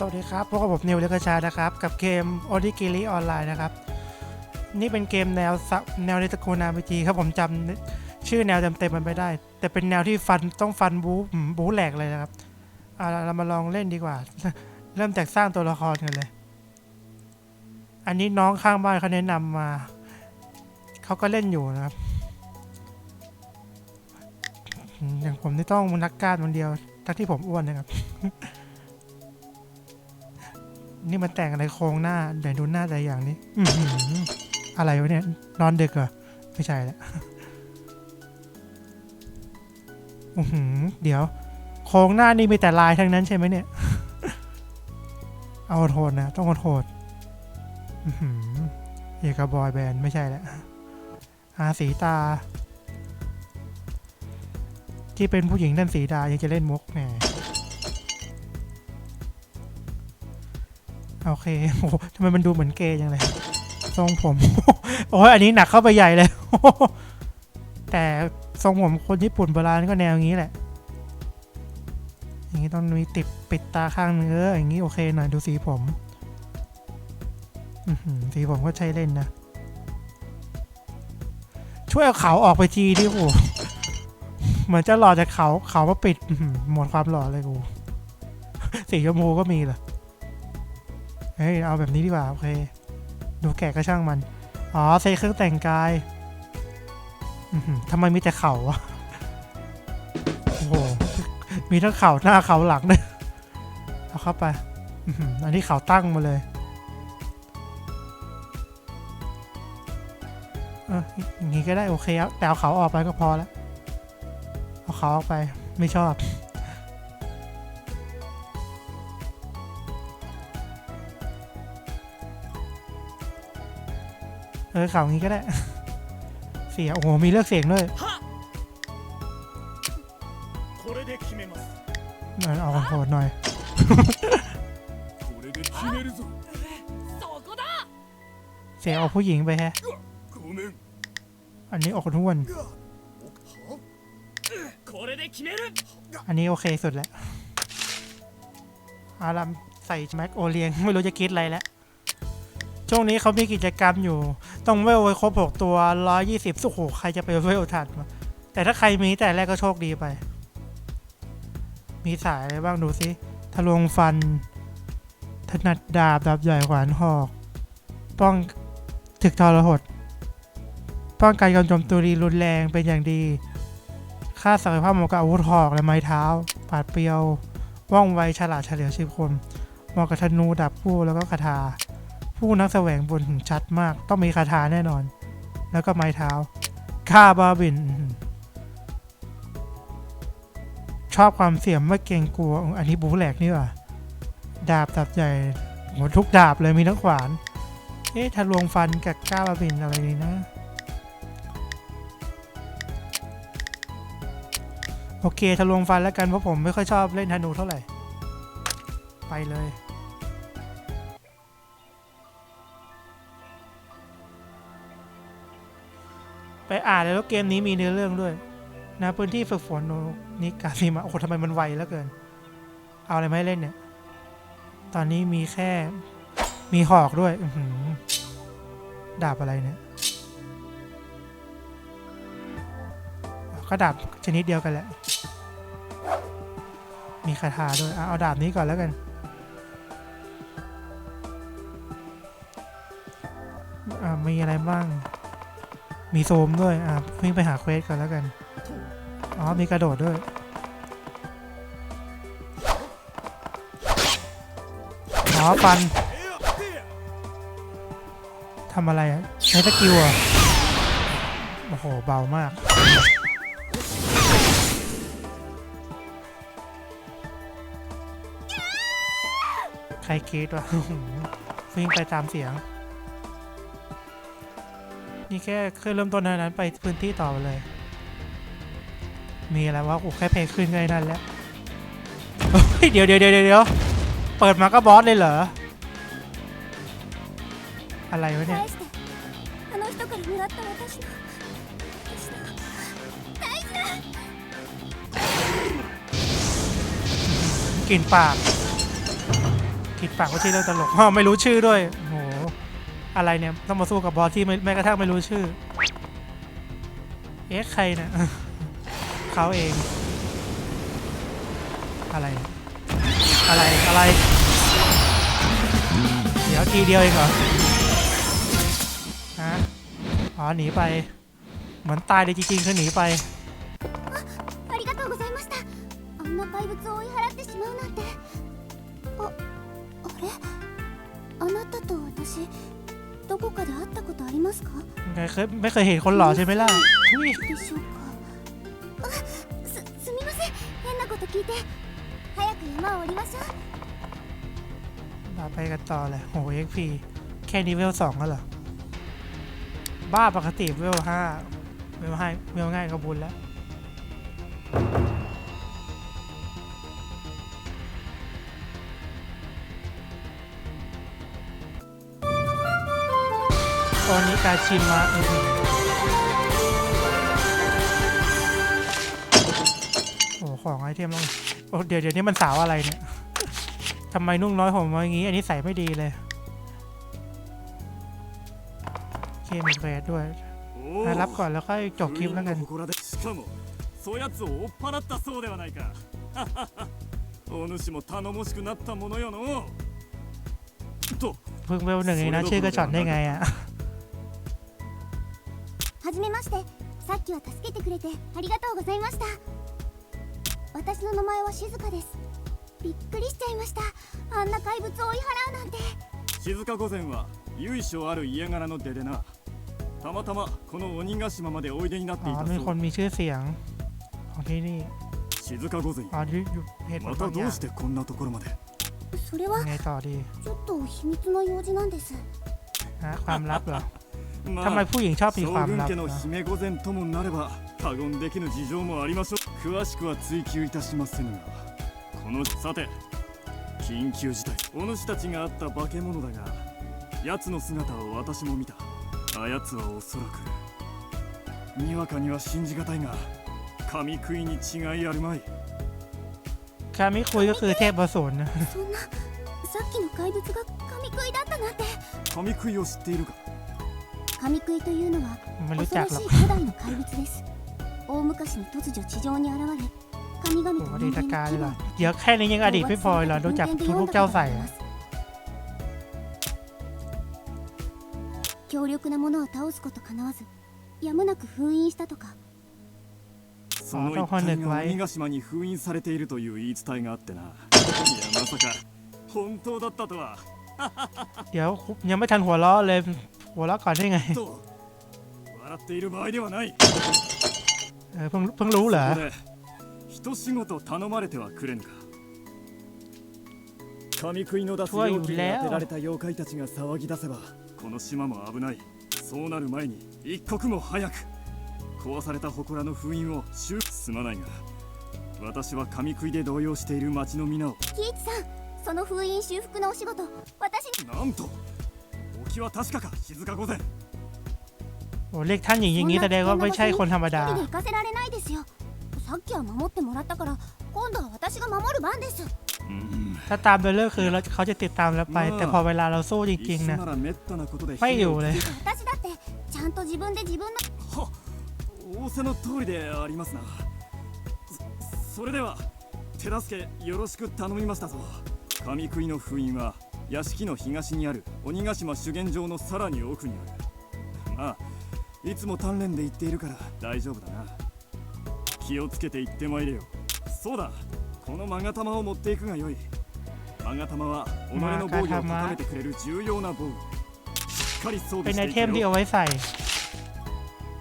สวัสดีครับพวกบผมนิวเลกชานะครับ กับเกม o r i g i r i ออนไลน์นะครับ นี่เป็นเกมแนวแนวในตระกูลนาร์จีครับผมจำชื่อแนวเต็มๆมันไม่ได้ แต่เป็นแนวที่ฟันต้องฟันบู๊อืมบู๊แหลกเลยนะครับอ่าเรามาลองเล่นดีกว่า เริ่มจากสร้างตัวละครกันเลย อันนี้น้องข้างบ้านเขาแนะนำมา เขาก็เล่นอยู่นะครับ อย่างผมนี่ต้องนักการคนเดียวทั้งที่ผมอ้วนนะครับ นี่มันแต่งอะไรโครงหน้าเดี๋ยวดูหน้าแต่อย่างนี้อือะไรวะเนี่ย นอนดึกเหรอ ไม่ใช่แล้วอือหือเดี๋ยว โครงหน้านี่มีแต่ลายทั้งนั้นใช่ไหมเนี่ย เอาโทษนะ ต้องโทษอือเอกบอยแบนด์ไม่ใช่แล้วอาสีตา ที่เป็นผู้หญิงนั่นสีดายังจะเล่นมุกแหม โอเคโอ้ทำไมมันดูเหมือนเกย์จังเลยทรงผมโอ้ยอันนี้หนักเข้าไปใหญ่เลยแต่ทรงผมคนญี่ปุ่นโบราณก็แนวอย่างนี้แหละ อย่างนี้ต้องมีติดปิดตาข้างเนื้ออย่างนี้โอเคหน่อยดูสีผมสีผมก็ใช้เล่นนะ ช่วยเอาเขาออกไปทีดิโอ้เหมือนจะหล่อจากเขาเขามาปิดอื้อหือหมดความหล่อเลยกูสีชมพูก็มีเหรอ เฮ้ยเอาแบบนี้ดีกว่า โอเคดูแก่ก็ช่างมัน อ๋อใส่เครื่องแต่งกายทำไมมีแต่เข่าวะโอ้โห มีทั้งเข่าหน้าเข่าหลังเลยเอาเข้าไปอันนี้เข่าตั้งมาเลยเอออย่างนี้ก็ได้โอเคครับแต่เอาเขาออกไปก็พอแล้ว เอาเขาออกไปไม่ชอบ เออข่าวงี้ก็ได้ เสียโอ้โห มีเลือกเสียงด้วยเอาคอนโทรลหน่อยเสียเอาผู้หญิงไปแฮะ อันนี้ออกทุ่นอันนี้โอเคสุดแล้วอารัมใส่แม็กโอเลียง ไม่รู้จะคิดอะไรแล้ว ช่วงนี้เขามีกิจกรรมอยู่ ต้องเวลไว้ครบ 6 ตัว 120สุโขใครจะไปเวลทันแต่ถ้าใครมีแต่แรกก็โชคดีไป มีสายอะไรบ้างดูสิทะลวงฟัน ถนัดดาบดาบใหญ่ขวานหอก ป้องถึกทรหด ป้องกันการโจมตีรุนแรงเป็นอย่างดีค่าศักยภาพเหมาะกับอาวุธหอกและไม้เท้า ปาดเปรียว ว่องไวฉลาดเฉลียวชีพคมเหมาะกับธนูดาบคู่แล้วก็คาถา ผู้นักแสวงบนชัดมาก ต้องมีคาถาแน่นอน แล้วก็ไม้เท้าค่าบาบิน ชอบความเสี่ยมไม่เกรงกลัว อันนี้บูแหลกนี่ว่าดาบดาบใหญ่โหทุกดาบเลยมีทั้งขวาน เอ๊ะทะลวงฟันกับก้าบาบินอะไรดีนะ โอเคทะลวงฟันแล้วกันเพราะผมไม่ค่อยชอบเล่นธนูเท่าไหร่ ไปเลย ไปอ่านแล้วเกมนี้มีเนื้อเรื่องด้วย นะพื้นที่ฝึกฝนโนนิกาซิมาโอ้โหทำไมมันไวแล้วเกิน เอาอะไรมาให้เล่นเนี่ย ตอนนี้มีแค่มีหอกด้วยอืดาบอะไรเนี่ย ก็ดาบชนิดเดียวกันแหละ มีคาถาด้วยเอาดาบนี้ก่อนแล้วกันอ่มีอะไรบ้าง มีโซมด้วย อ่าวิ่งไปหาเควสก่อนแล้วกัน อ๋อ มีกระโดดด้วย อ๋อ ฟัน ทำอะไรอะ ใช้สกิลอะ โอ้โห เบามาก ใครกรีดวะวิ่งไปตามเสียง นี่แค่เครื่เริ่มต้นเท่านั้นไปพื้นที่ต่อไปเลย มีอะไรวะโอ้แค่เพลงขึ้นไงนั่นแล้วเดี๋ยวเดี๋ยวเดี๋ยวเดี๋ยวเปิดมาก็บอสเลยเหรอ อะไรวะเนี่ยกินปากกินปากว่าที่เรื่องตลกไม่รู้ชื่อด้วยโห อะไรเนี่ยต้องมาสู้กับบอสที่ไม่แม้กระทั่งไม่รู้ชื่อ เอ๊ะใครเนี่ย เขาเอง อะไรเนี่ยอะไรอะไร เดี๋ยวทีเดียวเองเหรอฮะอ๋อหนีไป เหมือนตายเลยจริงๆคือหนีไป ありがとうございましたあんな怪物を追い払ってしまうなんてああれあなたと私 どこかで会ったことありますかไเคยไม่เคยเห็นคนหล่อใช่ไหมล่ะทุยでしょうかあすすみません変なこと聞いて早く山を降りましょうเราไปกันต่อเลยโหเอ็กพีแค่นี้เวลสองก็เหรอ บ้าปกติเวลห้าเวลห้าเวลง่ายก็บุญแล้ว ตอนนี้การชิมมาอื้อหือโอ้ของไอเทมต้องโอ้เดี๋ยวเดี๋ยวนี้มันสาวอะไรเนี่ย ทำไมนุ่งน้อยผมมาอย่างงี้ อันนี้ใส่ไม่ดีเลยเคมีเควสด้วย お มา お รับก่อนแล้วค่อยจบคลิปแล้วกัน 封印の祠でしかもそやつを追っ払ったそうではないかお主も頼もしくなったものよのと เพิ่งเวลหนึ่งเองนะ ชื่อก็ช็อตได้ไงอ่ะ はじめまして。さっきは助けてくれてありがとうございました。私の名前は静香です。びっくりしちゃいました。あんな怪物を追い払うなんて。静香御前は由緒ある家柄の出でな。たまたまこの鬼ヶ島までおいでになっていたそう。静か御前。またどうしてこんなところまで。それはちょっと秘密の用事なんです。 ฮะความลับเหรอ ま ทำไมผู้หญิงชอบมี 将 ความ 軍 ลับ 家の นะ 姫御前ともなれば過言できぬ事情もありましょう詳しくは追求いたしませぬがこのさて緊急事態お主たちがあった化け物だが奴の姿を私も見たあやつはおそらくにわかには信じがたいが神食いに違いあるまい คามิคุยก็คือเทพอสูรนะ そんなさっきの怪物が神食いだったなんて神食いを知っているか 神食いというのは ไม่รู้ 恐 จั ろ กหรอก しい古代の怪物です大昔に突如地上に現れ神々 โอ้ と ดี 人 ต 間 การ の เลย 気 เหรอ 分 เดี๋ยวแค่นี้ยังอดีตไม่พอเหรอรู้จักทุกลูกเจ้าใส่อะ 強力なものを倒すことかなわずやむなく封印したとかその一帯が鬼ヶ島に封印されているという言い伝えがあってないやまさか本当だったとは เดี๋ยวยังไม่ทันหัวเราะเลย หัวเราะก่อนได้ไง と笑っている場合ではない เออเพิ่งเพิ่งรู้เหรอ ここで一仕事頼まれてはくれぬか神食いの脱容器に当てられた妖怪たちが騒ぎ出せばこの島も危ないそうなる前に一刻も早く壊された祠の封印を修すまないが私は神食いで動揺している町の皆を喜一さんその封印修復のお仕事私になんと お気は確かか静か御前 โอ้เรียกท่านอย่างนี้แสดงว่าไม่ใช่คนธรรมดา 一人で行かせられないですよさっきは守ってもらったから今度は私が守る番ですうん ถ้าตามโดยเรื่องคือเราเขาจะติดตามเราไป แต่พอเวลาเราสู้จ 一 ริง 緒 ๆนะ ならめったなことでไม่อยู่เลย 私だってちゃんと自分で自分のは仰せの通りでありますなそそれでは手助けよろしく頼みましたぞ神食いの封印は 屋敷の東にある鬼ヶ島修験場のさらに奥にあるまあいつも鍛錬で言っているから大丈夫だな気をつけて行ってまいれよそうだこの勾玉を持っていくがよい勾玉は己の防御を高めてくれる重要な防具しっかり装 เป็ 備 น し ไอ てい เทม く ที่ よ เอาไว้ใส่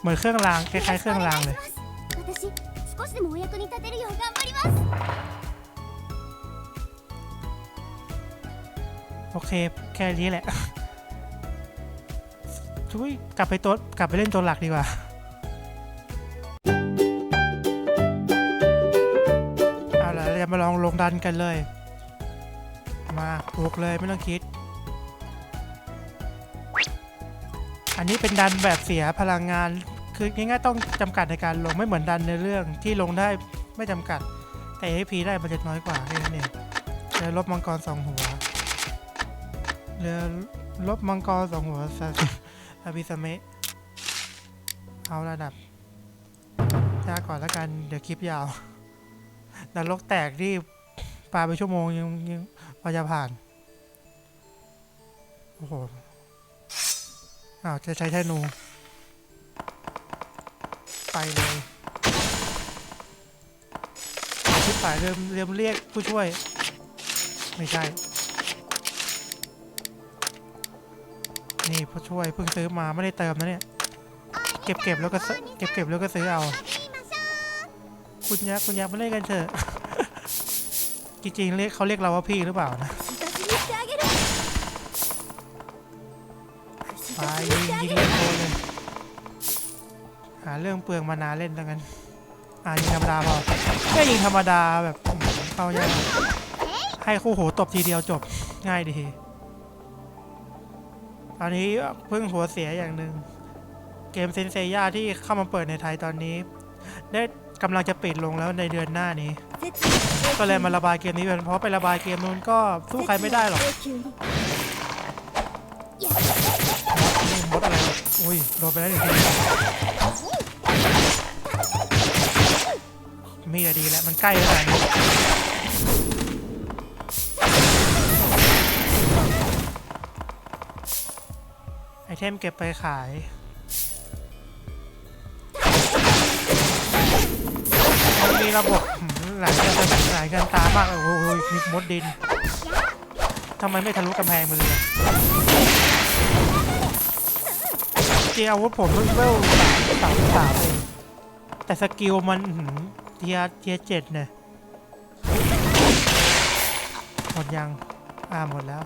เหมือนเครื่องรางคล้ายๆเครื่องรางเลย 私少しでもお役に立てるよう頑張ります โอเค แค่นี้แหละทุยกลับไปตัวกลับไปเล่นตัวหลักดีกว่าเอาล่ะเราจะมาลองลงดันกันเลย มาปลุกเลยไม่ต้องคิด อันนี้เป็นดันแบบเสียพลังงาน คือง่ายๆต้องจำกัดในการลงไม่เหมือนดันในเรื่องที่ลงได้ไม่จำกัด แต่ AP ได้มันจะน้อยกว่าแค่นั้นเองจะลบมังกรสองหัว เรือลบมังกรสองหัวซาอาบิสเมะเอาระดับยากก่อนแล้วกัน เดี๋ยวคลิปยาวนรกแตกที่ปาไปชั่วโมงยังยังพอจะผ่าน โอ้โหอ้าวจะใช้ธนู ไปเลยชิบหายเริ่มเริ่มเรียกผู้ช่วย ไม่ใช่ นี่ผู้ช่วยเพิ่งซื้อมาไม่ได้เติมนะเนี่ย เก็บเก็บแล้วก็เก็บเก็บแล้วก็ซื้อเอา คุณยักษ์คุณยักษ์มาเล่นกันเถอะ จริงๆเรียกเขาเรียกเราว่าพี่หรือเปล่านะไปยิงยิงเล่นโคเลยหาเรื่องเปลืองมานาเล่นแล้วกันอ่ายิงธรรมดาพอแค่ยิงธรรมดาแบบเข้ายากให้คู่โหตบทีเดียวจบง่ายดี อนนี้เพิ่งหัวเสียอย่างหนึ่งเกมเซนเซย่าที่เข้ามาเปิดในไทยตอนนี้ ได้กำลังจะปิดลงแล้วในเดือนหน้านี้ ก็เลยมาระบายเกมนี้เป็นเพราะไประบายเกมนู้นก็สู้ใครไม่ได้หรอกมดอะไรอุ้ยโดนไปแล้วหนึ่งทีมีดีแล้วมันใกล้แล้วนะ เทมเก็บไปขาย มันมีระบบหลายเงินหลายเงินตามากเลยโอ้โหมีมดดิน ทำไมไม่ทะลุกำแพงมาเลยอะจริงอาวุธผมเพิ่งเวลสามสามสามเองแต่สกิลมันหือเทียเทียเจ็ดเนี่ย หมดยัง อ่าหมดแล้ว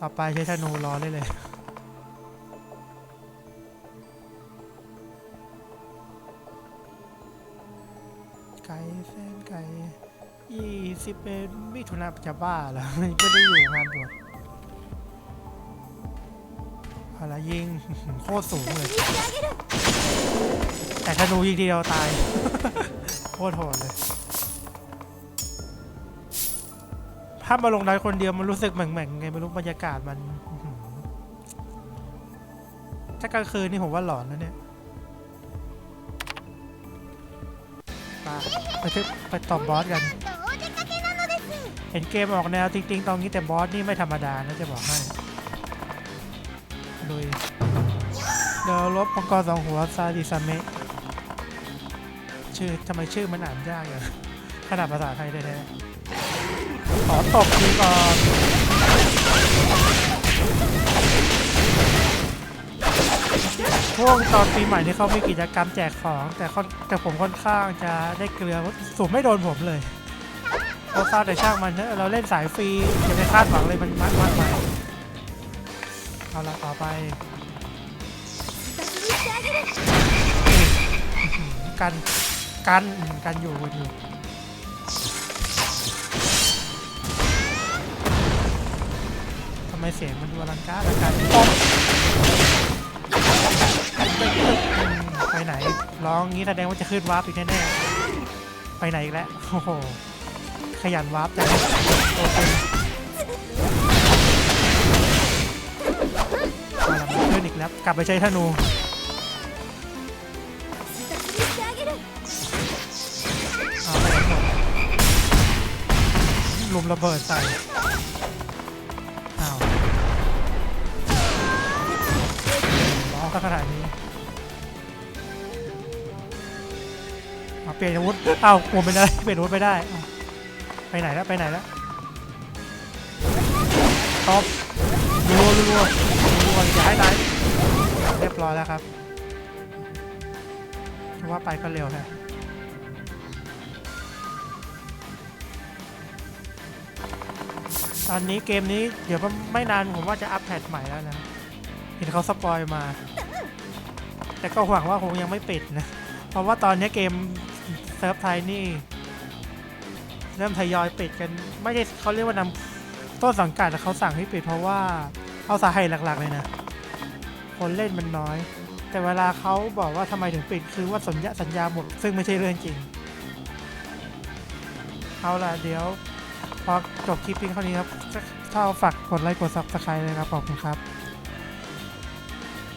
ต่อไปใช้ธนูรอได้เลย ไก่แสนไก่ยี่สิบเป็นมิถุนาจะบ้าเหรอไม่ได้อยู่งานบวชเอาละยิงโคตรสูงเลย แต่ธนูยิงทีเดียวตาย โคตรโหดเลยถ้ามาลงได้คนเดียวมันรู้สึกแหม่งๆไงไม่รู้บรรยากาศมัน ถ้ากลางคืนนี่ผมว่าหลอนนะเนี่ย ไปทึไปตอบบอสกันเห็นเกมออกแนวจริงๆตอนนี้แต่บอสนี่ไม่ธรรมดานะจะบอกให้ลุยเดี๋ยวลบปังกรสองหัวซาดิซาเมะชื่อทำไมชื่อมันอ่านยากเลยขนาดภาษาไทยแท้ๆขอตบดีก่อน ช่วงตอนปีใหม่ที่เขามีกิจกรรมแจกของ แต่คแต่ผมค่อนข้างจะได้เกลือสูบไม่โดนผมเลยเราซาแต่ช่างมันเนอะเราเล่นสายฟรีจะไาไคาดหวังเลยมันมากมากไปเอาละต่อไป กันกันกันอยู่กันอยู่ทำไมเสียงมันดูอลังการอลังการ ไปไหน ร้องงี้แสดงว่าจะขึ้นวาร์ปอีกแน่ๆ ไปไหนอีกแล้ว โอ้โห ขยันวาร์ปจังโอเคมาแล้วขึ้นอีกแล้ว กลับไปใช้ธนูลุมระเบิดใส่ ร้องก็ขนาดนี้เอาเปลี่ยนอาวุธอ้าวกลัวไม่ได้เปลี่ยนอาวุธไม่ได้ ไปไหนแล้วไปไหนแล้วตบรัวรัวรัวรัวอย่าให้ตายเรียบร้อยแล้วครับว่าไปก็เร็วแฮะตอนนี้เกมนี้เดี๋ยวไม่นานผมว่าจะอัปแพทใหม่แล้วนะ เห็นเขาสปอยมา แต่ก็หวังว่าคงยังไม่ปิดนะ เพราะว่าตอนนี้เกมเซิร์ฟไทยนี่ เริ่มทยอยปิดกัน ไม่ใช่เขาเรียกว่านำต้นสังกัดแต่เขาสั่งให้ปิด เพราะว่าเอาสาเหตุหลักๆเลยนะ คนเล่นมันน้อย แต่เวลาเขาบอกว่าทำไมถึงปิด คือว่าสัญญาสัญญาหมดซึ่งไม่ใช่เรื่องจริง เอาล่ะเดี๋ยวพอจบคลิปเพียงเท่านี้ครับชอบฝากกดไลค์กดซับสไครต์เลยครับขอบคุณครับ